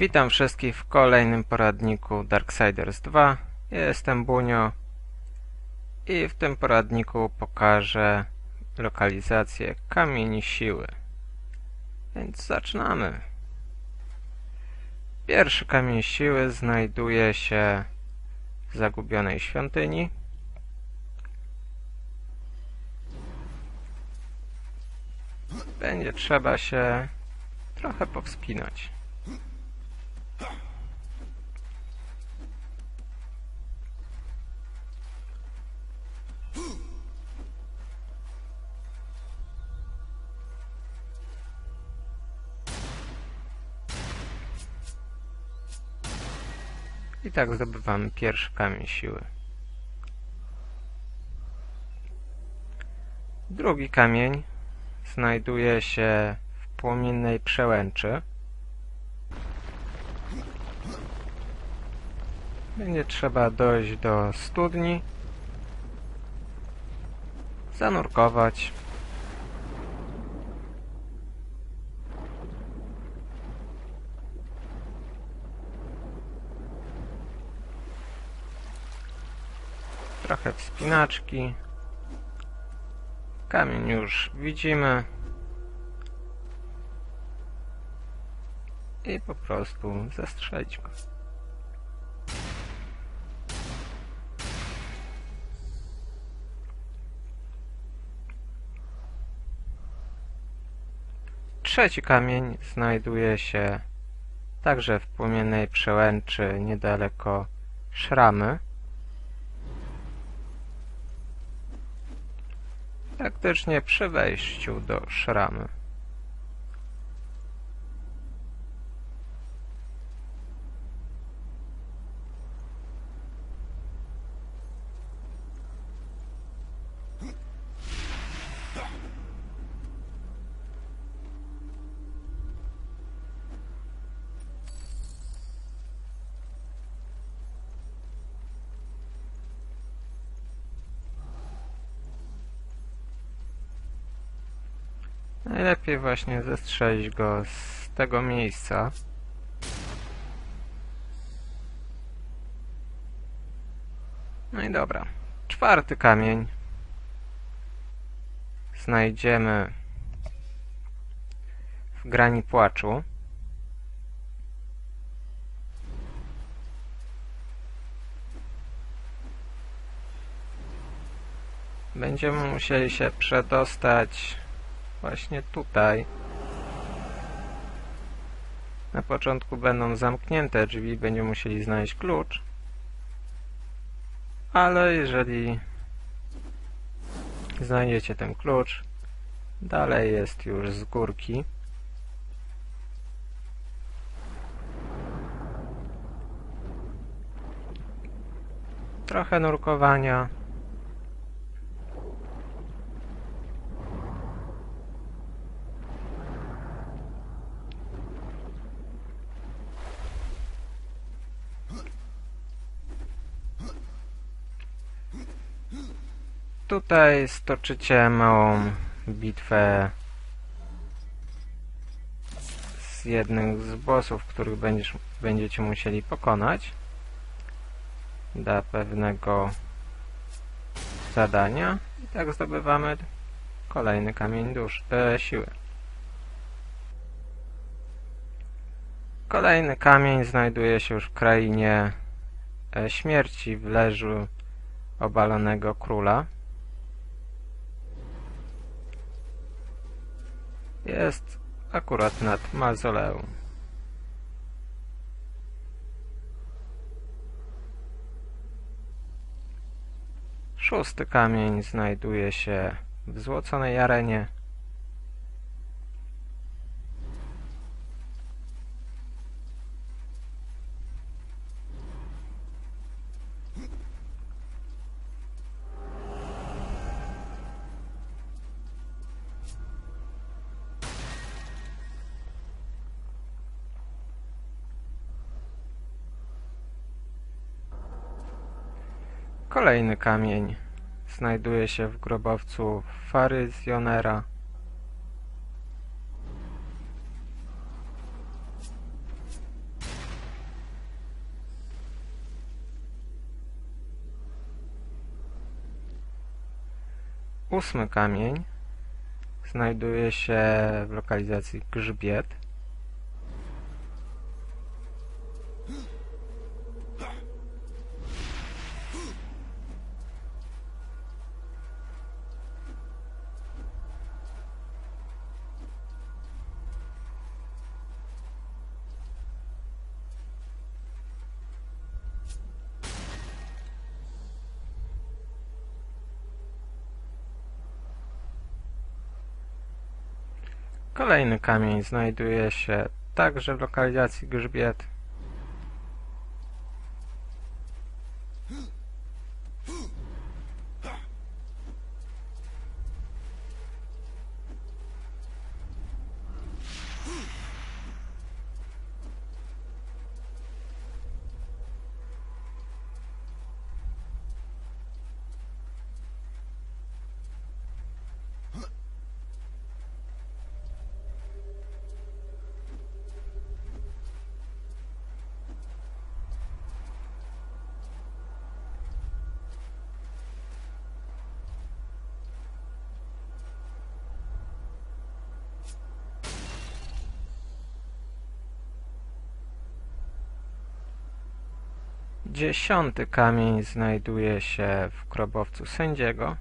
Witam wszystkich w kolejnym poradniku Darksiders 2. Ja jestem Bunio i w tym poradniku pokażę lokalizację kamieni siły. Więc zaczynamy. Pierwszy kamień siły znajduje się w zagubionej świątyni. Będzie trzeba się trochę powspinać. I tak zdobywamy pierwszy kamień siły. Drugi kamień znajduje się w płomiennej przełęczy. Będzie trzeba dojść do studni, zanurkować trochę wspinaczki. Kamień już widzimy. I po prostu zastrzelić go. Trzeci kamień znajduje się także w płomiennej przełęczy niedaleko szramy. Praktycznie przy wejściu do szramy. Najlepiej właśnie zestrzelić go z tego miejsca. No i dobra. Czwarty kamień. Znajdziemy w grani płaczu. Będziemy musieli się przedostać właśnie tutaj. Na początku będą zamknięte drzwi, będziemy musieli znaleźć klucz. Ale jeżeli znajdziecie ten klucz, dalej jest już z górki. Trochę nurkowania. Tutaj stoczycie małą bitwę z jednym z bossów, których będziesz, będziecie musieli pokonać dla pewnego zadania i tak zdobywamy kolejny kamień dusz, e, siły. Kolejny kamień znajduje się już w krainie e, śmierci w leżu obalonego króla. Jest akurat nad mauzoleum. Szósty kamień znajduje się w złoconej arenie. Kolejny kamień znajduje się w grobowcu Faryzjonera. Ósmy kamień znajduje się w lokalizacji Grzbiet. Kolejny kamień znajduje się także w lokalizacji grzbiet. Dziesiąty kamień znajduje się w grobowcu sędziego.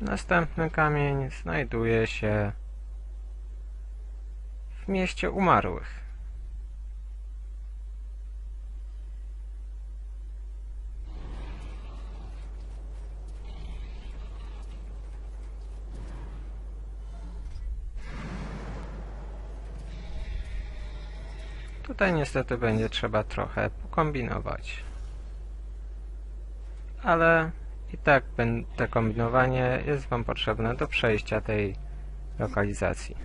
Następny kamień znajduje się w mieście umarłych. Tutaj niestety będzie trzeba trochę pokombinować. Ale i tak to kombinowanie jest Wam potrzebne do przejścia tej lokalizacji.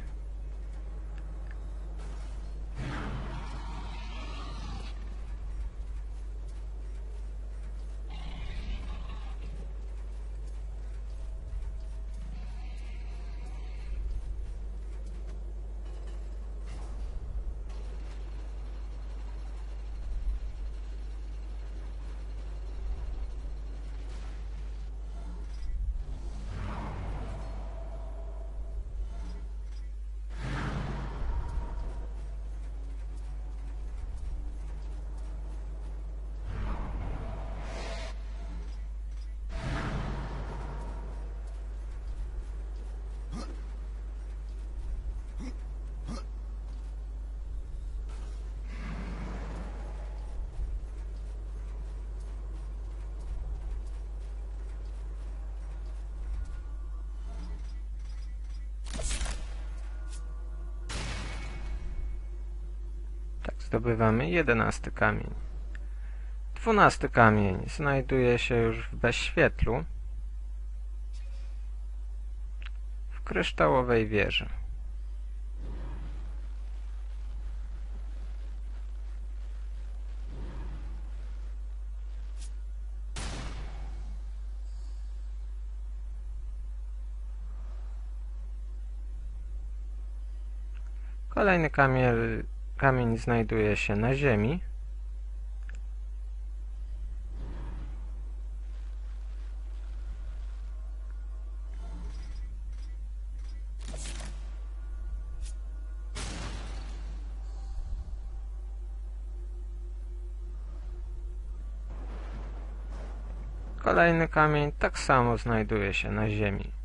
Zdobywamy jedenasty kamień. Dwunasty kamień znajduje się już w bezświetlu w kryształowej wieży. Kolejny kamień, kamień znajduje się na ziemi. Kolejny kamień tak samo znajduje się na ziemi.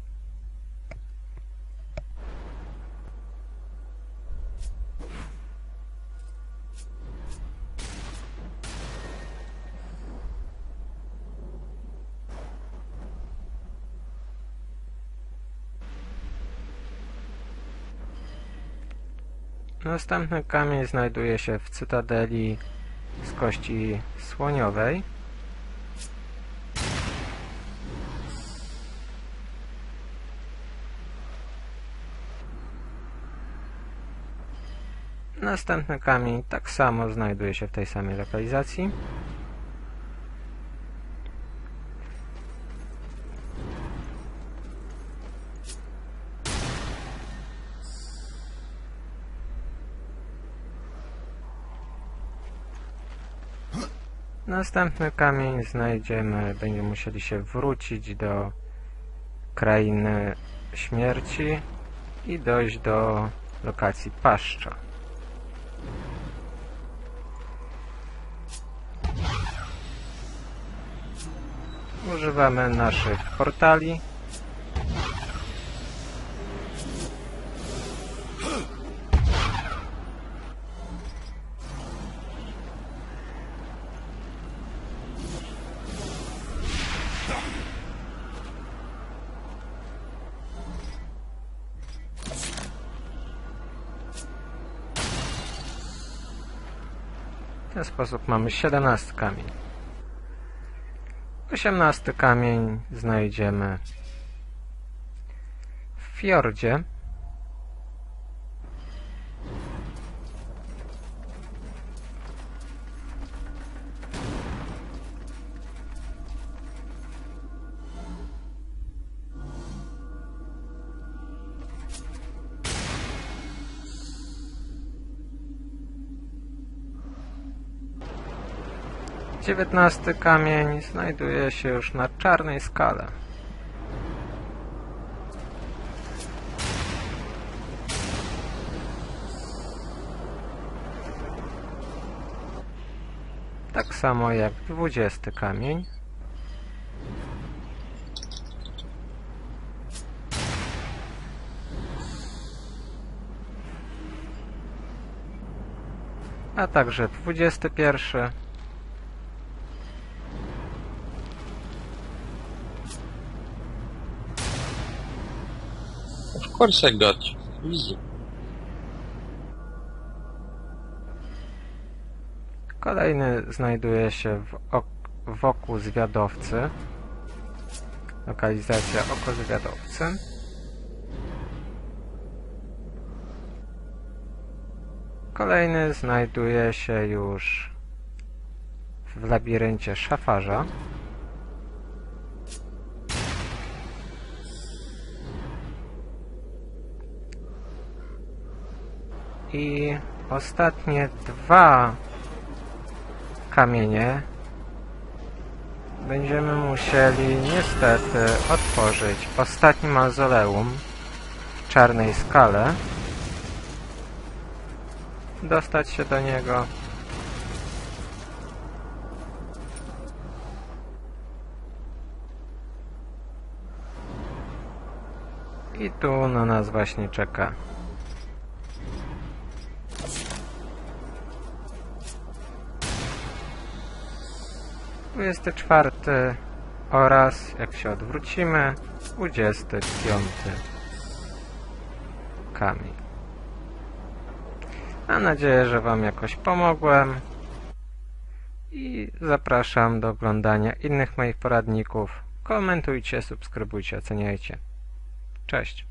Następny kamień znajduje się w cytadeli z kości słoniowej. Następny kamień tak samo znajduje się w tej samej lokalizacji. Następny kamień znajdziemy, będziemy musieli się wrócić do krainy śmierci i dojść do lokacji paszcza. Używamy naszych portali. Ten sposób mamy 17 kamień. 18 kamień znajdziemy w fiordzie. Dziewiętnasty kamień znajduje się już na czarnej skale. Tak samo jak dwudziesty kamień. A także dwudziesty pierwszy. Course I got you. Easy. Kolejny znajduje się w ok wokół zwiadowcy. Lokalizacja oko zwiadowcy. Kolejny znajduje się już w labiryncie szafarza. I ostatnie dwa kamienie będziemy musieli niestety otworzyć. Ostatni mauzoleum w czarnej skale. Dostać się do niego. I tu na nas właśnie czeka 24 oraz, jak się odwrócimy, 25 kamień. Mam nadzieję, że Wam jakoś pomogłem i zapraszam do oglądania innych moich poradników. Komentujcie, subskrybujcie, oceniajcie. Cześć!